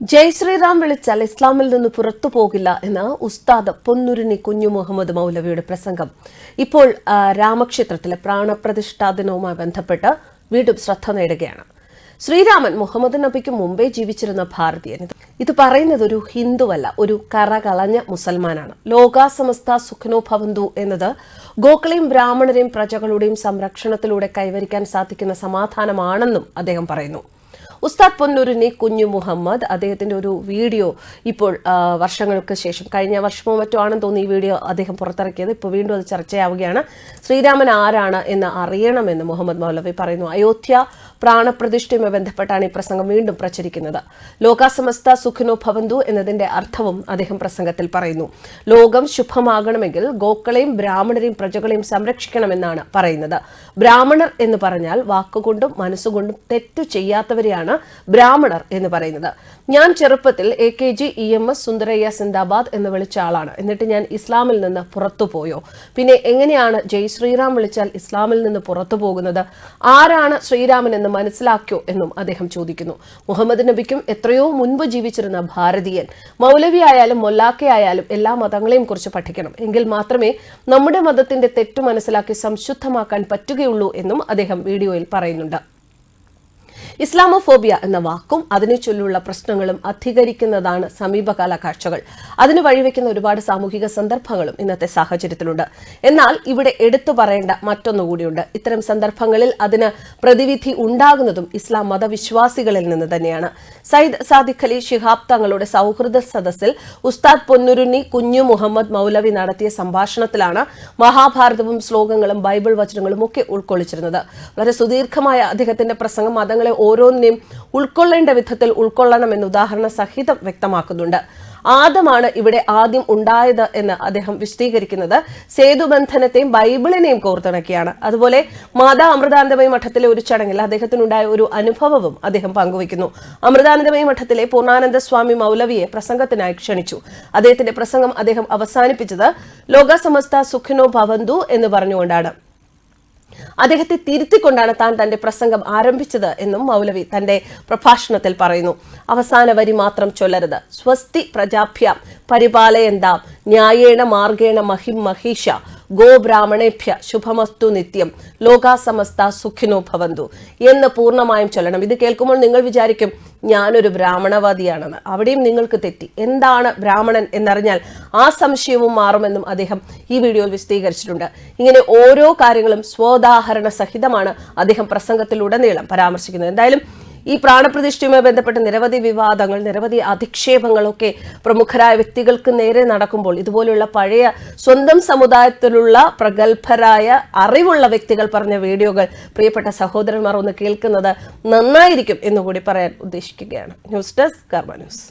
ജയ് ശ്രീറാം വിളിച്ചാൽ ഇസ്ലാമിൽ നിന്ന് പുറത്തു പോകില്ല എന്ന ഉസ്താദ് പൊന്നുരുണി കുഞ്ഞു മുഹമ്മദ് മൗലവിയുടെ പ്രസംഗം. ഇപ്പോൾ രാമക്ഷേത്രത്തിലെ പ്രാണപ്രതിഷ്ഠാ ദിനവുമായി ബന്ധപ്പെട്ട് വീണ്ടും ശ്രദ്ധ നേടുകയാണ്. ശ്രീരാമൻ മുഹമ്മദ് നബിക്ക് മുമ്പേ ജീവിച്ചിരുന്ന ഭാരതീയൻ. ഇത് പറയുന്നത് ഒരു ഹിന്ദുവല്ല ഒരു കറകളഞ്ഞ മുസൽമാനാണ്. ലോകാസമസ്ത സുഖനോ ഭവന്തു എന്നത് ഗോക്കളെയും ബ്രാഹ്മണരെയും പ്രജകളുടെയും സംരക്ഷണത്തിലൂടെ കൈവരിക്കാൻ സാധിക്കുന്ന സമാധാനമാണെന്നും അദ്ദേഹം പറയുന്നു. ഉസ്താദ് പൊന്നൂരിനെ കുഞ്ഞു മുഹമ്മദ് അദ്ദേഹത്തിന്റെ ഒരു വീഡിയോ ഇപ്പോൾ വർഷങ്ങൾക്ക് ശേഷം കഴിഞ്ഞ വർഷമോ മറ്റോ ആണെന്ന് തോന്നി ഈ വീഡിയോ അദ്ദേഹം പുറത്തിറക്കിയത്. ഇപ്പോൾ വീണ്ടും അത് ചർച്ചയാവുകയാണ്. ശ്രീരാമൻ ആരാണ് എന്ന് അറിയണമെന്ന് മുഹമ്മദ് മൗലവി പറയുന്നു. അയോധ്യ പ്രാണപ്രതിഷ്ഠയുമായി ബന്ധപ്പെട്ടാണ് ഈ പ്രസംഗം വീണ്ടും പ്രചരിക്കുന്നത്. ലോകാസമസ്ത സുഖിനോ ഭവന്തു എന്നതിന്റെ അർത്ഥവും അദ്ദേഹം പ്രസംഗത്തിൽ പറയുന്നു. ലോകം ശുഭമാകണമെങ്കിൽ ഗോക്കളെയും ബ്രാഹ്മണരെയും പ്രജകളെയും സംരക്ഷിക്കണമെന്നാണ് പറയുന്നത്. ബ്രാഹ്മണർ എന്ന് പറഞ്ഞാൽ വാക്കുകൊണ്ടും മനസ്സുകൊണ്ടും തെറ്റു ചെയ്യാത്തവരെയാണ് ബ്രാഹ്മണർ എന്ന് പറയുന്നത്. ഞാൻ ചെറുപ്പത്തിൽ A K G E M S Sundarayya സിന്ദാബാദ് എന്ന് വിളിച്ച ആളാണ്. എന്നിട്ട് ഞാൻ ഇസ്ലാമിൽ നിന്ന് പുറത്തുപോയോ പിന്നെ എങ്ങനെയാണ് ജയ് ശ്രീറാം വിളിച്ചാൽ ഇസ്ലാമിൽ നിന്ന് പുറത്തു പോകുന്നത്? ആരാണ് ശ്രീരാമൻ എന്ന് മനസ്സിലാക്കിയോ എന്നും അദ്ദേഹം ചോദിക്കുന്നു. മുഹമ്മദ് നബിക്കും എത്രയോ മുൻപ് ജീവിച്ചിരുന്ന ഭാരതീയൻ മൗലവിയായാലും ആയാലും മൊല്ലാക്ക എല്ലാ മതങ്ങളെയും കുറിച്ച് പഠിക്കണം. എങ്കിൽ മാത്രമേ നമ്മുടെ മതത്തിന്റെ തെറ്റു മനസ്സിലാക്കി സംശുദ്ധമാക്കാൻ പറ്റുകയുള്ളൂ എന്നും അദ്ദേഹം വീഡിയോയിൽ പറയുന്നുണ്ട്. ഇസ്ലാമോഫോബിയ എന്ന വാക്കും അതിനെ ചൊല്ലുള്ള പ്രശ്നങ്ങളും അധികരിക്കുന്നതാണ് സമീപകാല കാഴ്ചകൾ അതിന് വഴിവെക്കുന്ന ഒരുപാട് സാമൂഹിക സന്ദർഭങ്ങളും ഇന്നത്തെ സാഹചര്യത്തിലുണ്ട്. എന്നാൽ ഇവിടെ എടുത്തു പറയേണ്ട മറ്റൊന്നുകൂടിയുണ്ട്. ഇത്തരം സന്ദർഭങ്ങളിൽ അതിന് പ്രതിവിധി ഉണ്ടാകുന്നതും ഇസ്ലാം മതവിശ്വാസികളിൽ നിന്ന് തന്നെയാണ്. സയ്യിദ് സാദിഖ് അലി ഷിഹാബ് തങ്ങളുടെ സൌഹൃദ സദസ്സിൽ ഉസ്താദ് പൊന്നുരുണ്ണി കുഞ്ഞു മുഹമ്മദ് മൗലവി നടത്തിയ സംഭാഷണത്തിലാണ് മഹാഭാരതവും ശ്ലോകങ്ങളും ബൈബിൾ വചനങ്ങളും ഒക്കെ ഉൾക്കൊള്ളിച്ചിരുന്നത്. വളരെ സുദീർഘമായ അദ്ദേഹത്തിന്റെ പ്രസംഗം മതങ്ങളെ ഓരോന്നിനെയും ഉൾക്കൊള്ളേണ്ട വിധത്തിൽ ഉൾക്കൊള്ളണം ഉൾക്കൊള്ളണമെന്ന് ഉദാഹരണ സഹിതം വ്യക്തമാക്കുന്നുണ്ട്. ആദമാണ് ഇവിടെ ആദ്യം ഉണ്ടായത് എന്ന് അദ്ദേഹം വിശദീകരിക്കുന്നത്. സേതുബന്ധനത്തെയും ബൈബിളിനെയും കോർത്തിണക്കിയാണ്. അതുപോലെ മാതാ അമൃതാനന്ദമയ മഠത്തിലെ ഒരു ചടങ്ങിൽ അദ്ദേഹത്തിനുണ്ടായ ഒരു അനുഭവവും അദ്ദേഹം പങ്കുവയ്ക്കുന്നു. അമൃതാനന്ദമയ മഠത്തിലെ പൂർണാനന്ദ സ്വാമി മൗലവിയെ പ്രസംഗത്തിനായി ക്ഷണിച്ചു. അദ്ദേഹത്തിന്റെ പ്രസംഗം അദ്ദേഹം അവസാനിപ്പിച്ചത് ലോകസമസ്ത സുഖിനോ ഭവന്തു എന്ന് പറഞ്ഞുകൊണ്ടാണ്. അദ്ദേഹത്തെ തിരുത്തിക്കൊണ്ടാണ് താൻ തന്റെ പ്രസംഗം ആരംഭിച്ചത് എന്നും മൗലവി തന്റെ പ്രഭാഷണത്തിൽ പറയുന്നു. അവസാന വരി മാത്രം ചൊല്ലരുത്. സ്വസ്തി പ്രജാഭ്യാം. പരിപാലയന്താം. ന്യായേണ മാർഗേണ മഹിം മഹീഷ. ഗോ ബ്രാഹ്മണേഭ്യ ശുഭമസ്തു നിത്യം. ലോകാസമസ്ത സുഖിനോ ഭവന്തു. എന്ന് പൂർണമായും ചൊല്ലണം. ഇത് കേൾക്കുമ്പോൾ നിങ്ങൾ വിചാരിക്കും ഞാനൊരു ബ്രാഹ്മണവാദിയാണെന്ന്. അവിടെയും നിങ്ങൾക്ക് തെറ്റി. എന്താണ് ബ്രാഹ്മണൻ എന്നറിഞ്ഞാൽ ആ സംശയവും മാറുമെന്നും അദ്ദേഹം ഈ വീഡിയോയിൽ വിശദീകരിച്ചിട്ടുണ്ട്. ഇങ്ങനെ ഓരോ കാര്യങ്ങളും സ്വോദാഹരണ സഹിതമാണ് അദ്ദേഹം പ്രസംഗത്തിലുടനീളം പരാമർശിക്കുന്നത്. എന്തായാലും ഈ പ്രാണപ്രതിഷ്ഠയുമായി ബന്ധപ്പെട്ട് നിരവധി വിവാദങ്ങൾ നിരവധി അധിക്ഷേപങ്ങളൊക്കെ പ്രമുഖരായ വ്യക്തികൾക്ക് നേരെ നടക്കുമ്പോൾ ഇതുപോലെയുള്ള പഴയ സ്വന്തം സമുദായത്തിലുള്ള പ്രഗത്ഭരായ അറിവുള്ള വ്യക്തികൾ പറഞ്ഞ വീഡിയോകൾ പ്രിയപ്പെട്ട സഹോദരന്മാർ ഒന്ന് കേൾക്കുന്നത് നന്നായിരിക്കും എന്നുകൂടി പറയാൻ ഉദ്ദേശിക്കുകയാണ്. News desk Karma news.